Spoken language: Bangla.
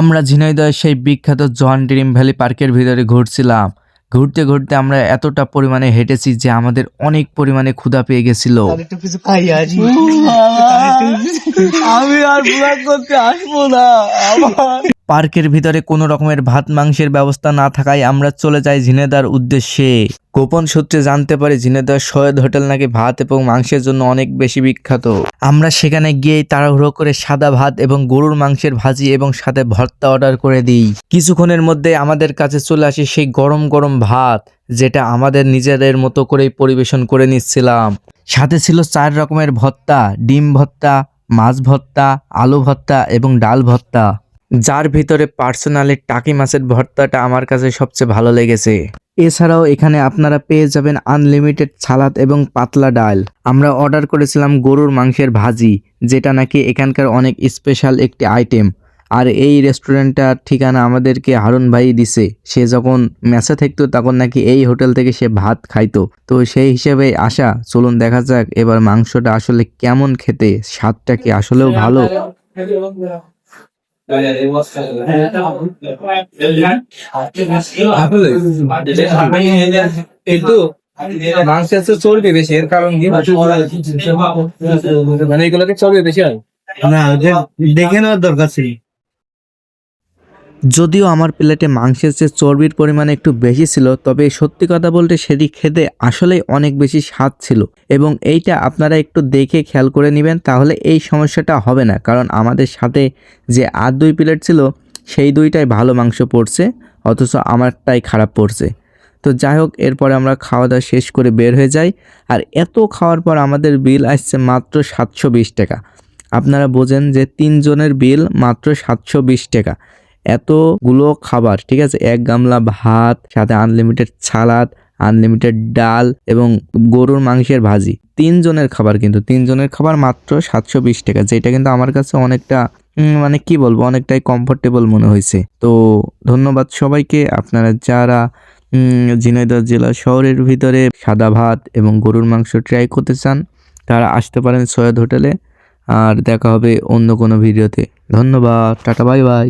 আমরা ঝিনাইদহের সেই বিখ্যাত জন ড্রিম ভ্যালি পার্কের ভিতরে ঘুরছিলাম। ঘুরতে ঘুরতে আমরা এতটা পরিমাণে হেঁটেছি যে আমাদের অনেক পরিমাণে ক্ষুধা পেয়ে গেছিল। আমি আর ব্লগ করতে আসব না পার্কের ভিতরে কোনো রকমের ভাত মাংসের ব্যবস্থা না থাকায় আমরা চলে যাই ঝিনেদার উদ্দেশ্যে। গোপন সূত্রে জানতে পারি ঝিনেদার সৈয়দ হোটেল নাকি ভাত এবং মাংসের জন্য অনেক বেশি বিখ্যাত। আমরা সেখানে গিয়েই তাড়াহুড়ো করে সাদা ভাত এবং গরুর মাংসের ভাজি এবং সাথে ভর্তা অর্ডার করে দিই। কিছুক্ষণের মধ্যে আমাদের কাছে চলে আসে সেই গরম গরম ভাত, যেটা আমাদের নিজেদের মতো করেই পরিবেশন করে নিচ্ছিলাম। সাথে ছিল চার রকমের ভর্তা, ডিম ভর্তা, মাছ ভর্তা, আলু ভর্তা এবং ডাল ভর্তা। যার ভিতরে পার্সোনালি টাকি মাছের ভর্তাটা আমার কাছে সবচেয়ে ভালো লেগেছে। এছাড়াও এখানে আপনারা পেয়ে যাবেন আনলিমিটেড সালাদ এবং পাতলা ডাল। আমরা অর্ডার করেছিলাম গরুর মাংসের ভাজি, যেটা নাকি এখানকার অনেক স্পেশাল একটি আইটেম আর এই রেস্টুরেন্টটার ঠিকানা আমাদেরকে হারুন ভাই দিছে। সে যখন মেসে থাকতো, তখন নাকি এই হোটেল থেকে সে ভাত খাইতো। তো সেই হিসেবে আসা চলুন দেখা যাক এবার মাংসটা আসলে কেমন খেতে, স্বাদটা কি আসলেও ভালো? কিন্তু মাংসের তো চর্বি বেশি এর কারণ কি? মানে এগুলোকে চর্বি বেশি হয় না দেখে নেওয়ার দরকার ছিল। যদিও আমার প্লেটে মাংসের চেয়ে চর্বির পরিমাণ একটু বেশি ছিল, তবে সত্যি কথা বলতে সেটি খেতে আসলেই অনেক বেশি স্বাদ ছিল। এবং এইটা আপনারা একটু দেখে খেয়াল করে নেবেন, তাহলে এই সমস্যাটা হবে না। কারণ আমাদের সাথে যে আর দুই প্লেট ছিল, সেই দুইটাই ভালো মাংস পড়ছে, অথচ আমারটাই খারাপ পড়ছে। তো যাই হোক, এরপরে আমরা খাওয়া দাওয়া শেষ করে বের হয়ে যাই। আর এত খাওয়ার পর আমাদের বিল আসছে মাত্র সাতশো বিশ টাকা। আপনারা বোঝেন যে তিনজনের বিল মাত্র সাতশো বিশ টাকা। এতগুলো খাবার, ঠিক আছে? এক গামলা ভাত, সাথে আনলিমিটেড সালাদ আনলিমিটেড ডাল এবং গরুর মাংসের ভাজি। তিনজনের খাবার কিন্তু, তিনজনের খাবার মাত্র সাতশো বিশ টাকা, যেটা কিন্তু আমার কাছে অনেকটা মানে কি বলব, অনেকটাই কমফোর্টেবল মনে হয়েছে। তো ধন্যবাদ সবাইকে, আপনারা যারা ঝিনাইদহ জেলা শহরের ভিতরে সাদা ভাত এবং গরুর মাংস ট্রাই করতে চান, তারা আসতে পারেন সৈয়দ হোটেলে, আর দেখা হবে অন্য কোনো ভিডিওতে। ধন্যবাদ, টাটা বাই বাই